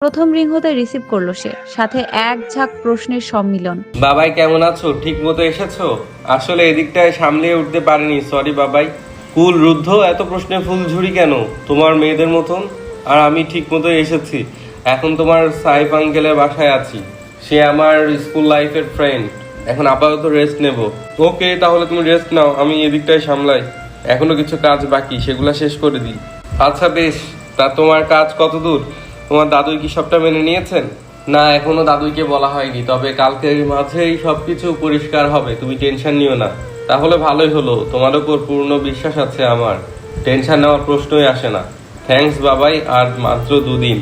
প্রথম রিং হতে রিসিভ করল সে। সাথে এক ঝাঁক প্রশ্নের সম্মিলন। বাবাই কেমন আছো? ঠিক মতো এসেছ? আসলে এদিকটায় সামলে উঠতে পারিনি। সরি বাবাই। কুল, রুদ্ধ, এত প্রশ্নে ফুল ঝুরি কেন? তোমার মেয়েদের মতন? আর আমি ঠিক মতো এসেছি। এখন তোমার সাইফ আঙ্কেলের বাসায় আছি। সে আমার স্কুল লাইফের ফ্রেন্ড এখন আপাতত রেস্ট নেব। ওকে, তাহলে তুমি রেস্ট নাও। আমি এদিকটায় সামলাই। এখনও কিছু কাজ বাকি। সেগুলো শেষ করে দিই। আচ্ছা বেশ। তা তোমার কাজ কত দূর তোমার দাদুই কি সবটা মেনে নিয়েছেন? না, এখনও দাদুইকে বলা হয়নি, তবে কালকের মাঝেই সবকিছু পরিষ্কার হবে, তুমি টেনশন নিও না। তাহলে ভালোই হলো, তোমার উপর পূর্ণ বিশ্বাস আছে আমার। টেনশন নেওয়ার প্রশ্নই আসে না। থ্যাঙ্কস বাবাই, আর মাত্র দুদিন।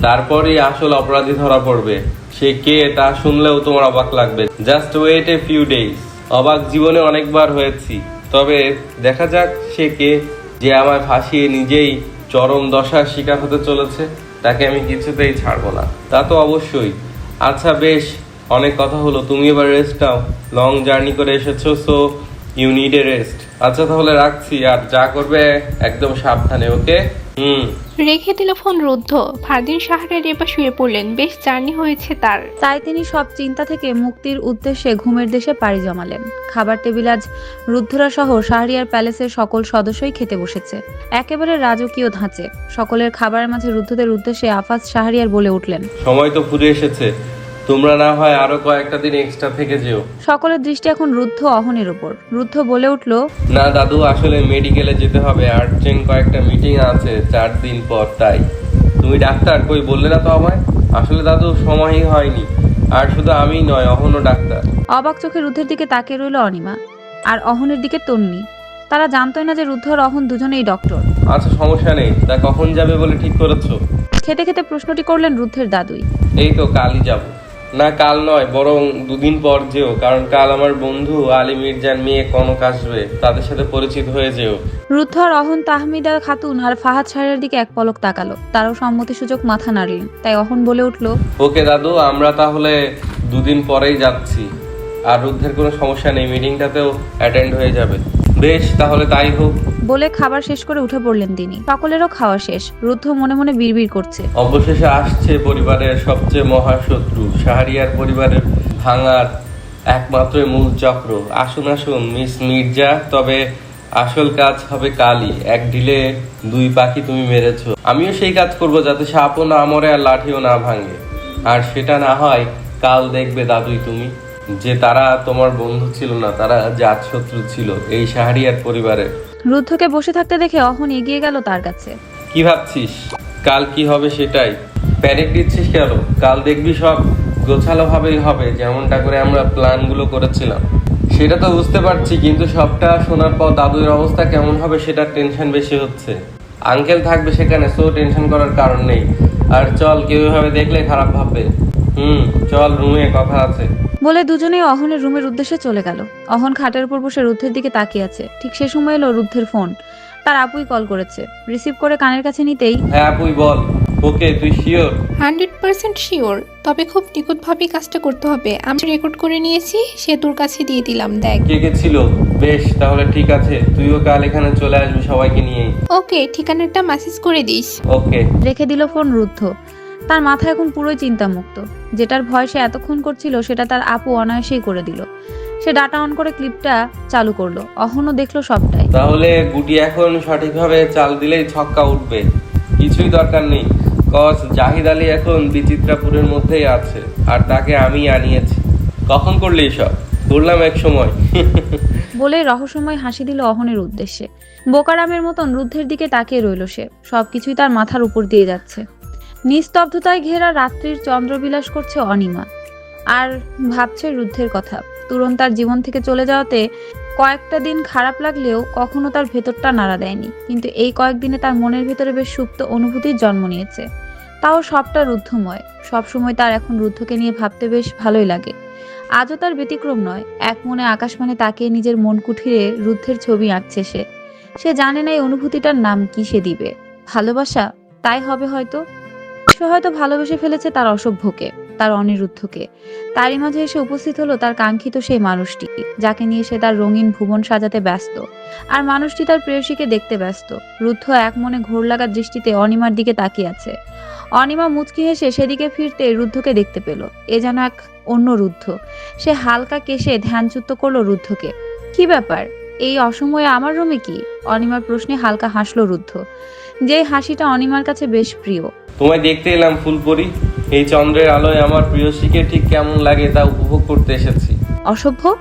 তারপরেই আসল অপরাধী ধরা পড়বে। সে কে তা শুনলেও তোমার অবাক লাগবে। Just wait a few days অবাক জীবনে অনেকবার হয়েছি। তবে দেখা যাক সে কে, যে আমায় ফাঁসিয়ে নিজেই চরম দশার শিকার হতে চলেছে। তাকে আমি কিছুতেই ছাড়বো না। তা তো অবশ্যই। আচ্ছা বেশ। অনেক কথা হলো। তুমি এবার রেস্ট নাও। লং জার্নি করে এসেছ so you need a rest আচ্ছা তাহলে রাখছি। আর যা করবে, একদম সাবধানে ওকে রেখে দিল ফোন রুদ্ধ। ফারদিন সাহারের এবার শুয়ে পড়লেন। বেশ জার্নি হয়েছে তার। তাই তিনি সব চিন্তা থেকে মুক্তির উদ্দেশ্যে ঘুমের দেশে পাড়ি জমালেন। খাবার টেবিল আজ রুদ্ধরা সহ শাহরিয়ার প্যালেসের সকল সদস্যই খেতে বসেছে। একেবারে রাজকীয় ধাঁচে। সকলের খাবারের মাঝে রুদ্ধদের উদ্দেশ্যে আফাজ শাহরিয়ার বলে উঠলেন। সময় তো ফুরে এসেছে। তোমরা না হয় আরও কয়েকটা দিন এক্সট্রা থেকে যেও। সকলের দৃষ্টি এখন রুদ্ধ অহনের উপর। রুদ্ধ বলে উঠল না দাদু আসলে মেডিকেলে যেতে হবে। আর্জেন্ট কয়েকটা মিটিং আছে চার দিন পর তাই। তুমি ডাক্তার? কই বললে না তো আমায়? আসলে দাদু সময়ই হয়নি। আর শুধু আমি নয় অহনও ডাক্তার। অবাক চোখে রুদ্ধের দিকে তাকিয়ে রইল অনিমা আর অহনের দিকে তন্নি। তারা জানতোই না যে রুদ্ধ আর অহন দুজনেই ডক্টর আচ্ছা সমস্যা নেই। তা কখন যাবে বলে ঠিক করেছ? খেতে খেতে প্রশ্নটি করলেন রুদ্ধের দাদুই। এই তো কালই যাব। না কাল নয় বরং দুদিন পর যেও কারণ কাল আমার বন্ধু আলী মির্জার মেয়ে কনক আসবে তাদের সাথে পরিচিত হয়ে যেও। রুদ্ধ আর অহন তাহমিদা খাতুন আর ফাহাদ সাহের দিকে এক পলক তাকালো। তারও সম্মতি সুযোগ মাথা নাড়লেন তাই অহন বলে উঠল ওকে দাদু আমরা তাহলে দুদিন পরেই যাচ্ছি। আর রুদ্ধের কোনো সমস্যা নেই মিটিংটাতেও অ্যাটেন্ড হয়ে যাবে। বেশ তাহলে তাই হোক। বলে খাবার শেষ করে উঠে পড়লেন তিনি। সকলেরও খাওয়া শেষ। রুদ্ধ মনে মনে বিড়বিড় করছে। অবশেষে আসছে পরিবারের সবচেয়ে মহাশত্রু শাহরিয়ার পরিবারের ভাঙার একমাত্র মূল চক্র। আসুন আসুন মিস মির্জা তবে আসল কাজ হবে কালই এক ঢিলে দুই পাখি তুমি মেরেছো। আমিও সেই কাজ করব যাতে সাপও না মরে আর লাঠিও না ভাঙে। আর সেটা না হয় কাল দেখবে দাদুই তুমি। যে তারা তোমার বন্ধু ছিল না তারা জাত শত্রু ছিল এই শাহরিয়ার পরিবারের রুদ্ধকে বসে থাকতে দেখে অহন এগিয়ে গেল তার কাছে। কি ভাবছিস? কাল কি হবে সেটাই? প্যানিক দিচ্ছিস কেন? কাল দেখবি সব গোছালো ভাবেই হবে যেমনটা করে আমরা প্ল্যানগুলো করেছিলাম। সেটা তো বুঝতে পারছি কিন্তু সবটা শোনার পর দাদুর অবস্থা কেমন হবে সেটা টেনশন বেশি হচ্ছে। আঙ্কেল থাকবে সেখানে সো টেনশন করার কারণ নেই। আর চল কেউ এভাবে দেখলে খারাপ ভাববে। হুম চল রুমে কথা আছে। বলে দুজনেই অহনের রুমের উদ্দেশ্যে চলে গেল। অহন খাটের উপর বসে রুদ্ধের দিকে তাকিয়ে আছে। ঠিক সে সময় এলো রুদ্ধের ফোন। তার আপুই কল করেছে। রিসিভ করে কানের কাছে নিতেই হ্যাঁ আপুই বল। ওকে তুই শিওর? Hundred percent sure. তবে খুব নিখুঁতভাবেই কাজটা করতে হবে। আমি রেকর্ড করে নিয়েছি সে তোর কাছে দিয়ে দিলাম দেখ। কে কে ছিল? বেশ তাহলে ঠিক আছে। তুইও কাল এখানে চলে আসবি সবাইকে নিয়ে। ওকে ঠিকানাটা মেসেজ করে দিস। ওকে। রেখে দিল ফোন রুদ্ধ। তার মাথা এখন পুরোই চিন্তামুক্ত। যেটার ভয় সে এতক্ষণ করছিল সেটা তার আপু অনায়াসেই করে দিল। সে ডাটা অন করে ক্লিপটা চালু করল। অহনও দেখল সবটাই। তাহলে গুটি এখন সঠিকভাবে চাল দিলেই ছক্কা উঠবে। কিছুই দরকার নেই। কজ জাহিদ আলী এখন বিচিত্রাপুরের মধ্যেই আছে। আর তাকে আমি আনিয়েছি। কখন করলি সব করলাম এক সময়। বলে রহস্যময় হাসি দিল অহনের উদ্দেশ্যে। বোকারামের মতন রুদ্ধের দিকে তাকিয়ে রইল সে। সবকিছুই তার মাথার উপর দিয়ে যাচ্ছে। নিস্তব্ধতায় ঘেরা রাত্রির চন্দ্রবিলাস করছে অনিমা। আর ভাবছে রুদ্ধের কথা। তুরন্ত তার জীবন থেকে চলে যাওয়াতে কয়েকটা দিন খারাপ লাগলেও কখনো তার ভেতরটা নাড়া দেয়নি। কিন্তু এই কয়েকদিনে তার মনের ভেতরে বেশ সুপ্ত অনুভূতির জন্ম নিয়েছে। তাও সবটা রুদ্ধময়। সবসময় তার এখন রুদ্ধকে নিয়ে ভাবতে বেশ ভালোই লাগে। আজও তার ব্যতিক্রম নয়। এক মনে আকাশমানে তাকিয়ে নিজের মন কুঠিরে রুদ্ধের ছবি আঁকছে সে। সে জানে না এই অনুভূতিটার নাম কি সে দিবে। ভালোবাসা? তাই হবে হয়তো। সে হয়তো ভালোবেসে ফেলেছে তার অসভ্যকে, তার অনিরুদ্ধকে। তারই মাঝে এসে উপস্থিত হলো তার কাঙ্ক্ষিত সেই মানুষটি, যাকে নিয়ে সে তার রঙিন ভুবন সাজাতে ব্যস্ত। আর মানুষটি তার প্রেয়সীকে দেখতে ব্যস্ত। রুদ্ধ এক মনে ঘোর লাগা দৃষ্টিতে অনিমার দিকে তাকিয়ে আছে। অনিমা মুচকি হেসে সেদিকে ফিরতে রুদ্ধকে দেখতে পেল। এ যেন এক অন্য রুদ্ধ। সে হালকা কেশে ধ্যানচ্যুত করল রুদ্ধকে। কি ব্যাপার? এই অসময়ে আমার রুমে কি? অনিমার প্রশ্নে হালকা হাসলো রুদ্ধ। যে হাসিটা অনিমার কাছে বেশ প্রিয়। তোমায় দেখতে এলাম ফুলপরি। এই চন্দ্রের আলোয় আমার প্রিয়সীকে ঠিক কেমন লাগে তা উপভোগ করতে এসেছি। অসভ্য?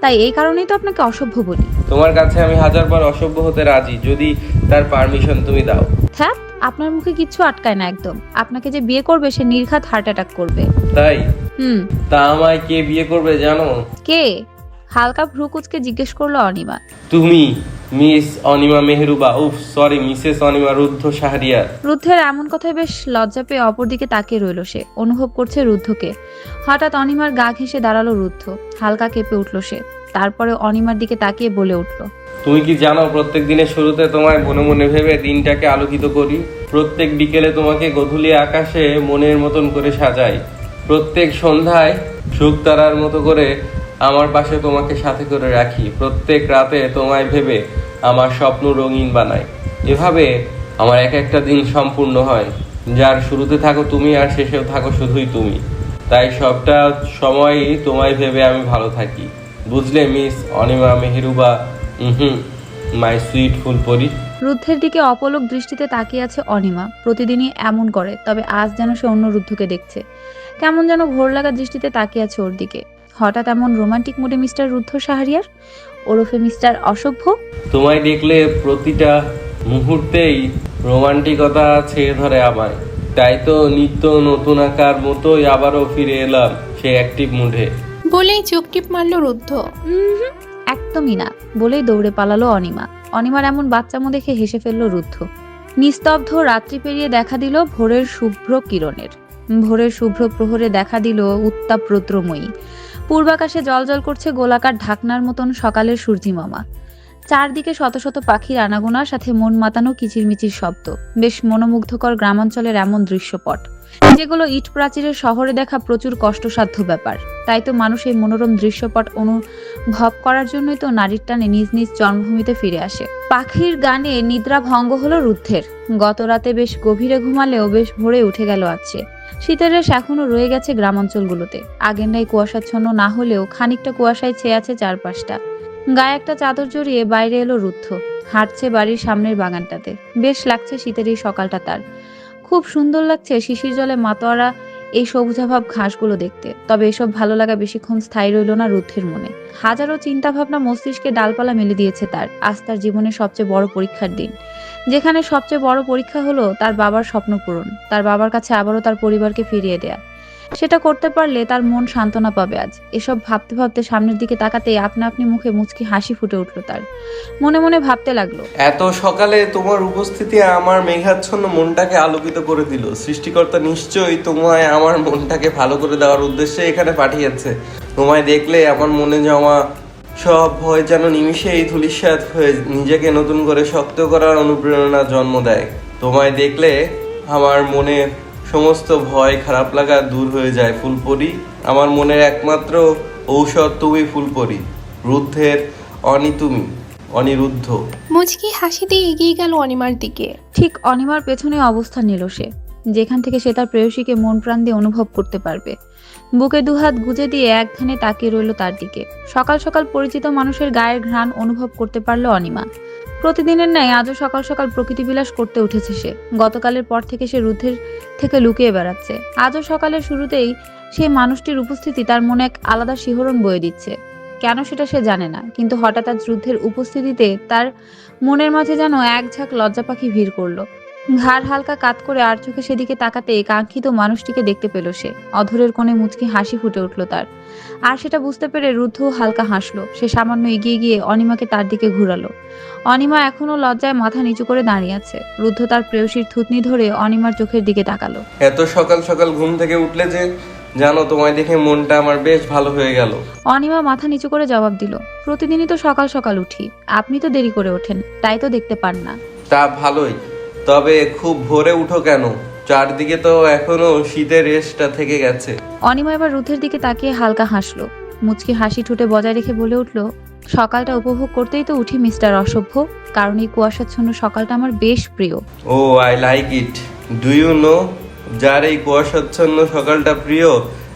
তাই এই কারণেই তো আপনাকে অসভ্য বলি। তোমার কাছে আমি হাজারবার অসভ্য হতে রাজি যদি তার পারমিশন তুমি দাও। থ্যাপ আপনার মুখে কিচ্ছু আটকায় না একদম। আপনাকে যে বিয়ে করবে সে নির্ঘাত হার্ট অ্যাটাক করবে। তাই? হুম। তা আমায় কে বিয়ে করবে জানো? কে? হালকা ভ্রুকুচকে জিজ্ঞেস করল অনিমা। তুমি মিস অনিমা মেহরুবা? উফ সরি মিসেস অনিমা রুদ্ধ শাহরিয়ার। রুদ্ধের এমন কথায় বেশ লজ্জা পেয়ে অপরদিকে তাকিয়ে রইল সে। অনুভব করছে রুদ্ধকে। হঠাৎ অনিমার গা ঘেঁষে দাঁড়াল রুদ্ধ। হালকা কেঁপে উঠল সে। তারপরে অনিমার দিকে তাকিয়ে বলে উঠল তুমি কি জানো প্রত্যেক দিনের শুরুতে তোমায় মনে মনে ভেবে দিনটাকে আলোকিত করি? প্রত্যেক বিকেলে তোমাকে গধূলি আকাশে মনের মতন করে সাজাই। প্রত্যেক সন্ধ্যায় শুকতারার মতো করে আমার পাশে তোমাকে সাথে করে রাখি। প্রত্যেক রাতে তোমায় ভেবে আমার স্বপ্ন রঙিন বানাই। এভাবে আমার এক একটা দিন সম্পূর্ণ হয়। যার শুরুতে থাকো তুমি আর শেষেও থাকো শুধুই তুমি। তাই সবটা সময়ই তোমায় ভেবে আমি ভালো থাকি। বুঝলে, miss Anima Meheruba? Hmm my sweet ফুল ফুলপরি। রুদ্ধের দিকে অপলক দৃষ্টিতে তাকিয়ে আছে অনিমা। প্রতিদিনই এমন করে, তবে আজ যেন সে অন্য রুদ্ধকে দেখছে। কেমন যেন ঘোর লাগা দৃষ্টিতে তাকিয়ে আছে ওর দিকে। হঠাৎ এমন রোমান্টিক মুডে মিস্টার রুদ্ধ সাহারিয়ার ওরফে মিস্টার অসভ্য? তোমায় দেখলে প্রতিটা মুহূর্তেই রোমান্টিকতা ছেড়ে ধরে আমায়। তাই তো নিত্য নতুন আকার মতোই আবারও ফিরে এলাম সে অ্যাক্টিভ মুডে বলেই চোখ টিপ মারল রুদ্ধ। একদমই না বলেই দৌড়ে পালালো অনিমা। অনিমার এমন বাচ্চামো দেখে হেসে ফেলল রুদ্ধ। নিস্তব্ধ রাত্রি পেরিয়ে দেখা দিল ভোরের শুভ্র কিরণের। ভোরের শুভ্র প্রহরে দেখা দিল উত্তাপ রৌদ্রময়ী। পূর্বাকাশে জলজল করছে গোলাকার ঢাকনার মতন সকালের সূর্যিমামা। চারদিকে শত শত পাখির আনাগোনার সাথে মন মাতানো কিচিরমিচির শব্দ। বেশ মনোমুগ্ধকর গ্রামাঞ্চলের এমন দৃশ্যপট, যেগুলো ইট প্রাচীরের শহরে দেখা প্রচুর কষ্টসাধ্য ব্যাপার। তাই তো মানুষ এই মনোরম দৃশ্যপট অনুভব করার জন্যই তো নারীর টানে নিজ নিজ জন্মভূমিতে ফিরে আসে। পাখির গানে নিদ্রা ভঙ্গ হলো রুদ্ধের। গত রাতে বেশ গভীরে ঘুমালেও বেশ ভোরে উঠে গেল আছে শীতের রেশ এখনও রয়ে গেছে গ্রামাঞ্চলগুলোতে। আগের নাই কুয়াশাচ্ছন্ন না হলেও খানিকটা কুয়াশায় ছেয়ে আছে চারপাশটা। গায়ে একটা চাদর জড়িয়ে বাইরে এলো রুদ্ধ। হাঁটছে বাড়ির সামনের বাগানটাতে। বেশ লাগছে শীতের এই সকালটা তার। খুব সুন্দর লাগছে শিশির জলে মাতোয়ারা এই সবুজাভাব ঘাসগুলো দেখতে। তবে এসব ভালো লাগা বেশিক্ষণ স্থায়ী রইল না রুদ্ধের মনে। হাজারো চিন্তা ভাবনা মস্তিষ্কে ডালপালা মেলে দিয়েছে তার। আজ তার জীবনের সবচেয়ে বড় পরীক্ষার দিন। যেখানে সবচেয়ে বড় পরীক্ষা হলো তার বাবার স্বপ্ন পূরণ, তার বাবার কাছে আবারও তার পরিবারকে ফিরিয়ে দেয়া। সেটা করতে পারলে তার মন সান্ত্বনা পাবে আজ। এসব ভাবতে ভাবতে সামনের দিকে তাকাতেই আপনা আপনি মুখে মুচকি হাসি ফুটে উঠল তার। মনে মনে ভাবতে লাগল, এত সকালে তোমার উপস্থিতি আমার মেঘাচ্ছন্ন মনটাকে আলোকিত করে দিল। সৃষ্টিকর্তা নিশ্চয়ই তোমায় আমার মনটাকে ভালো করে দেওয়ার উদ্দেশ্যে এখানে পাঠিয়েছে। তোমায় দেখলে আমার মনে জমা সব ভয় যেন নিমিষেই ধুলিস্যাৎ হয়ে নিজেকে নতুন করে শক্ত করার অনুপ্রেরণা জন্ম দেয়। তোমায় দেখলে আমার মনে সমস্ত ভয় খারাপ লাগা দূর হয়ে যায় ফুলপরি। আমার মনের একমাত্র ঔষধ তুমি ফুলপরি। রুদ্ধের অনি তুমি অনিরুদ্ধ। মুচকি হাসি দিয়ে এগিয়ে গেল অনিমার দিকে। ঠিক অনিমার পেছনে অবস্থান নিল সে যেখান থেকে সে তার প্রেয়সীকে মন প্রাণ দিয়ে অনুভব করতে পারবে। বুকে দুহাত গুজে দিয়ে এক ধ্যানে তাকিয়ে রইল তার দিকে। সকাল সকাল পরিচিত মানুষের গায়ের ঘ্রাণ অনুভব করতে পারল অনিমা। প্রতিদিনের ন্যায় আজও সকাল সকাল প্রকৃতি বিলাস করতে উঠেছে সে। গতকালের পর থেকে সে রুদ্ধের থেকে লুকিয়ে বেড়াচ্ছে। আজও সকালের শুরুতেই সেই মানুষটির উপস্থিতি তার মনে এক আলাদা শিহরণ বয়ে দিচ্ছে। কেন সেটা সে জানে না, কিন্তু হঠাৎ আজ রুদ্ধের উপস্থিতিতে তার মনের মাঝে যেন এক ঝাঁক লজ্জা পাখি ভিড় করল। ঘাড় হালকা কাত করে আর চোখে সেদিকে তাকাতে কাঙ্ক্ষিত মানুষটিকে দেখতে পেল সে। অধরের কোণে মুচকি হাসি ফুটে উঠল তার। আর সেটা বুঝতে পেরে রুদ্ধ হালকা হাসলো। সে সামান্য এগিয়ে গিয়ে অনিমাকে তার দিকে ঘুরালো। অনিমা এখনও লজ্জায় মাথা নিচু করে দাঁড়িয়ে আছে। রুদ্ধ তার প্রেয়সীর থুতনি ধরে অনিমার চোখের দিকে তাকালো। এত সকাল সকাল ঘুম থেকে উঠলে যে জানো তোমায় দেখে মনটা আমার বেশ ভালো হয়ে গেল। অনিমা মাথা নিচু করে জবাব দিল প্রতিদিনই তো সকাল সকাল উঠি। আপনি তো দেরি করে ওঠেন তাই তো দেখতে পান না। তা ভালোই। তবে খুব ভোরে উঠো কেন? চারদিকে তো এখনও শীতের রেশটা থেকে গেছে। অনিমা এবার রুদ্ধের দিকে তাকিয়ে হালকা হাসলো। মুচকি হাসি ঠুটে বজায় রেখে বলে উঠল সকালটা উপভোগ করতেই তো উঠি মিস্টার অসভ্য। কারণ এই কুয়াশাচ্ছন্ন সকালটা আমার বেশ প্রিয়। ও I like it. Do you know যার এই কুয়াশাচ্ছন্ন সকালটা প্রিয়?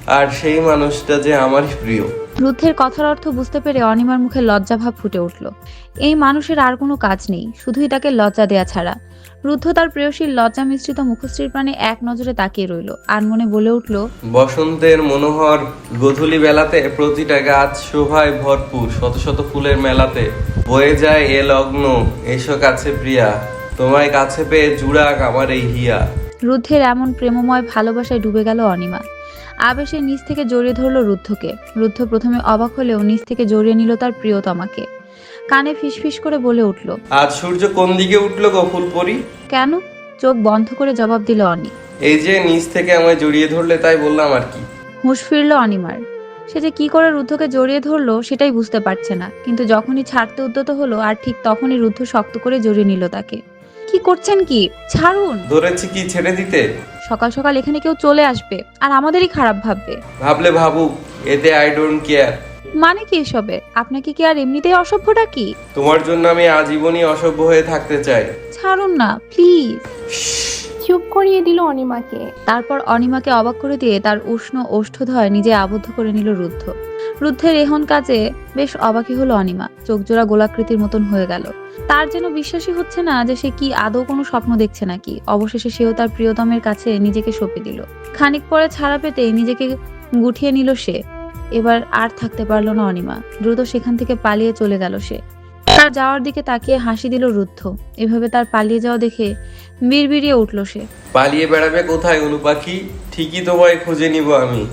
আর সেই মানুষটা যে আমারই প্রিয়। রুদ্ধের কথার অর্থ বুঝতে পেরে অনিমার মুখে লজ্জাভাব ফুটে উঠল। এই মানুষের আর কোনো কাজ নেই। শুধুই তাকে লজ্জা দেয়া ছাড়া। রুদ্ধ তার প্রেয়সীর লজ্জা মিশ্রিত মুখশ্রীর প্রাণে এক নজরে তাকিয়ে রইল। আর মনে বলে উঠল বসন্তের মনোহর গধূলি বেলাতে প্রতিটা গাছ শোভায় ভরপুর শত শত ফুলের মেলাতে বয়ে যায় এ লগ্ন এসো কাছে প্রিয়া তোমায় কাছে পেয়ে জুড়াক আমার এই হিয়া। রুদ্ধের এমন প্রেমময় ভালোবাসায় ডুবে গেল অনিমা। আবেশে নিচ থেকে জড়িয়ে ধরল রুদ্ধকে। রুদ্ধ প্রথমে অবাক হলেও নিচ থেকে জড়িয়ে নিল তার প্রিয়তমাকে। কানে ফিসফিস করে বলে উঠল আজ সূর্য কোন দিকে উঠল গো ফুলপরি? কেন? চোখ বন্ধ করে জবাব দিল অনি। এই যে নিচ থেকে আমায় জড়িয়ে ধরলে তাই বললাম আর কি। হুঁশ ফিরল অনিমার। সে যে কি করে রুদ্ধকে জড়িয়ে ধরলো সেটাই বুঝতে পারছে না কিন্তু যখনই ছাড়তে উদ্যত হলো আর ঠিক তখনই রুদ্ধ শক্ত করে জড়িয়ে নিল তাকে। কি করছেন কি? ছাড়ুন! ধরেছি কি ছেড়ে দিতে? সকাল সকাল এখানে কেউ চলে আসবে আর আমাদেরই খারাপ ভাববে। ভাবলে ভাবুক এতে আই ডোন্ট কেয়ার মানে কি এসবে? আপনাকে কি আর এমনিতেই অসভ্যটা কি? তোমার জন্য আমি আজীবনই অসভ্য হয়ে থাকতে চাই। ছাড়ুন না প্লিজ। চুপ করিয়ে দিল অনিমাকে। তারপর অনিমাকে অবাক করে দিয়ে তার উষ্ণ ওষ্ঠধয় নিজে আবদ্ধ করে নিল রুদ্ধ। রুদ্ধের এহন কাজে বেশ অবাকই হলো অনিমা। চোখজোড়া গোলাকৃতির মতন হয়ে গেল। তার যেন বিশ্বাসই হচ্ছে না যে সে কি আদৌ কোনো স্বপ্ন দেখছে নাকি। অবশেষে সেও তার প্রিয়তমের কাছে নিজেকে সঁপে দিল। খানিক পরে ছাড়া পেতে নিজেকে গুটিয়ে নিল সে। এবার আর থাকতে পারল না অনিমা। দ্রুত সেখান থেকে পালিয়ে চলে গেল সে। তার যাওয়ার দিকে তাকিয়ে হাসি দিল রুদ্ধ। এভাবে তার পালিয়ে যাওয়া দেখে বিড়বিড়িয়ে উঠল সে। পালিয়ে বেড়াবে কোথায় অনুপাখি ঠিকই তোমায় খুঁজে নিব আমি।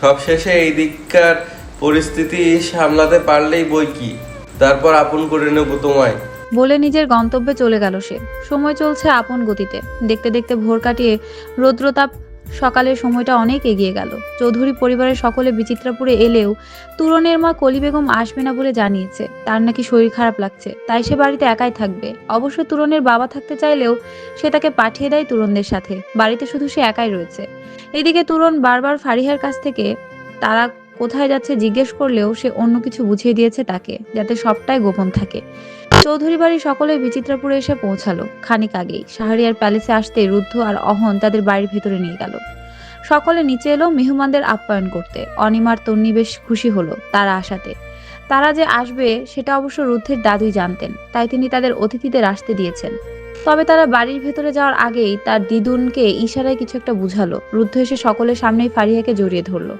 সবশেষে এই দিককার পরিস্থিতি সামলাতে পারলেই বই কি। তারপর আপন করে নেব তোমায়। বলে নিজের গন্তব্যে চলে গেল সে। সময় চলছে আপন গতিতে। দেখতে দেখতে ভোর কাটিয়ে রৌদ্রতাপ সকালের সময়টা অনেক এগিয়ে গেল। চৌধুরী পরিবারের সকলে বিচিত্রাপুরে এলেও তুরনের মা কলি বেগম আসবে না বলে জানিয়েছে। তার নাকি শরীর খারাপ লাগছে, তাই সে বাড়িতে একাই থাকবে। অবশ্য তুরনের বাবা থাকতে চাইলেও সে তাকে পাঠিয়ে দেয় তুরনদের সাথে। বাড়িতে শুধু সে একাই রয়েছে। এদিকে তুরন বারবার ফারিহার কাছ থেকে তারা কোথায় যাচ্ছে জিজ্ঞেস করলেও সে অন্য কিছু বুঝিয়ে দিয়েছে তাকে, যাতে সবটাই গোপন থাকে। চৌধুরী বাড়ি সকলে বিচিত্রাপুরে এসে পৌঁছালো খানিক আগেই। শাহরিয়ার প্যালেসে আসতে রুদ্ধ আর অহন তাদের বাড়ির ভেতরে নিয়ে গেল। সকলে নিচে এলো মেহমানদের আপ্যায়ন করতে। অনিমার তন্নি বেশ খুশি হলো তারা আসাতে তারা যে আসবে, সেটা অবশ্য রুদ্ধের দাদুই জানতেন, তাই তিনি তাদের অতিথিদের আসতে দিয়েছেন। তবে তারা বাড়ির ভেতরে যাওয়ার আগেই তার দিদুনকে ইশারায় কিছু একটা বুঝালো। রুদ্ধ এসে সকলের সামনেই ফারিয়াকে জড়িয়ে ধরলো।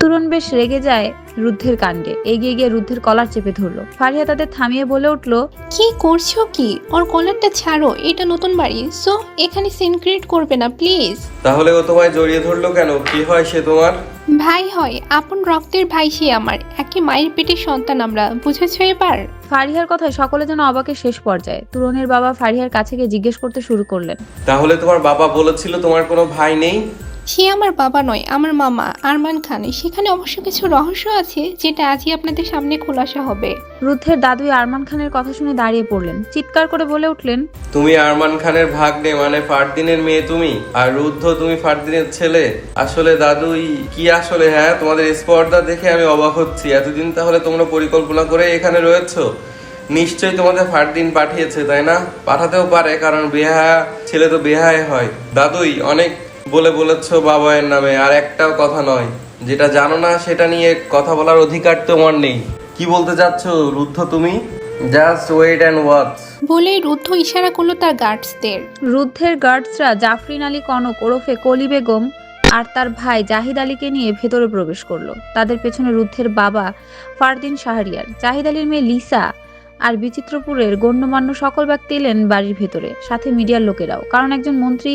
তুরন বেশ রেগে যায় রুদ্ধের কাণ্ডে। এগিয়ে গিয়ে রুদ্ধের কলার চেপে ধরলো। ফারিয়া তাদের থামিয়ে বলে উঠল কি করছ কি? ওর কলারটা ছাড়ো। এটা নতুন বাড়ি। সো এখানে সিন ক্রিয়েট করবে না প্লিজ। তাহলে ও তোমায় জড়িয়ে ধরলো কেন? কি হয় সে তোমার? ভাই হয় আপন রক্তের ভাই সে আমার। একই মায়ের পেটের সন্তান আমরা বুঝেছ এবার? ফারিহার কথায় সকলে যেন অবাকের শেষ পর্যায়ে। তুরনের বাবা ফারিহার কাছে গিয়ে জিজ্ঞেস করতে শুরু করলেন। তাহলে তোমার বাবা বলেছিল তোমার কোনো ভাই নেই? সে আমার বাবা নয় আমার মামা আরমান খান। সেখানে অবশ্য কিছু রহস্য আছে যেটা আজই আপনাদের সামনে খোলাসা হবে। রুদ্ধের দাদুই আরমান খানের কথা শুনে দাঁড়িয়ে পড়লেন। চিৎকার করে বলে উঠলেন তুমি আরমান খানের ভাগ্নে মানে ফারদিনের মেয়ে তুমি আর রুদ্ধ তুমি ফারদিনের ছেলে। আসলে দাদুই কি আসলে হ্যাঁ? তোমাদের স্পর্ধা দেখে আমি অবাক হচ্ছি। এতদিন তাহলে তোমরা পরিকল্পনা করে এখানে রয়েছো? নিশ্চয়ই তোমাদের ফারদিন পাঠিয়েছে তাই না? পাঠাতেও পারে কারণ বেহায়া ছেলে তো বেহায় হয়। দাদুই অনেক বলে বলেছ বাবায়ের নামে আর একটাও কথা নয়। যেটা জানো না সেটা নিয়ে কথা বলার অধিকার তোমার নেই। কি বলতে চাচ্ছ রুদ্ধ তুমি? জাস্ট ওয়েট অ্যান্ড ওয়াচ বলেই রুদ্ধ ইশারা করল তার গার্ডসদের রুদ্ধের গার্ডসরা জাফরিন আলী কনক ওরফে কলি বেগম আর তার ভাই জাহিদ আলীকে নিয়ে ভেতরে প্রবেশ করল। তাদের পেছনে রুদ্ধের বাবা ফারদিন শাহরিয়ার। জাহিদ আলীর মেয়ে লিসা আর বিচিত্রপুরের গণ্যমান্য সকল ব্যক্তি এলেন বাড়ির ভেতরে, সাথে মিডিয়ার লোকেরাও। কারণ একজন মন্ত্রী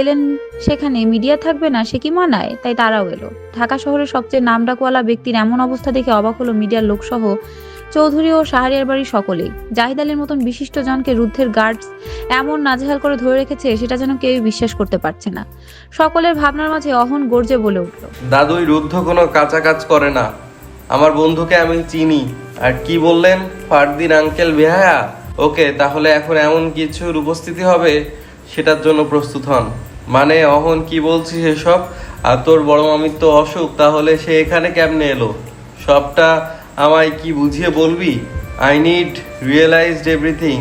এলেন সেখানে, মিডিয়া থাকবে না, সে কি মানায়? তাই তারাও এলো। ঢাকা শহরের সবচেয়ে নামডাকওয়ালা ব্যক্তির এমন অবস্থা দেখে অবাক হলো মিডিয়ার লোকসহ চৌধুরী ও শাহরিয়ার বাড়ির সকলেই। জাহিদ আলীর মতন বিশিষ্ট জনকে রুদ্ধের গার্ডস এমন নাজেহাল করে ধরে রেখেছে, সেটা যেন কেউই বিশ্বাস করতে পারছে না। সকলের ভাবনার মাঝে অহন গর্জে বলে উঠল, দাদুই রুদ্ধ কোনো কাঁচা কাজ করে না। আমার বন্ধুকে আমি চিনি। আর কি বললেন? ফারদিন আঙ্কেল বেহায়া? ওকে, তাহলে এখন এমন কিছুর উপস্থিতি হবে? সেটার জন্য প্রস্তুত হন। মানে অহন, কি বলছিস এসব? আর তোর বড় মামির তো অসুখ, তাহলে সে এখানে কেমনে এলো? সবটা আমায় কি বুঝিয়ে বলবি? I need realised everything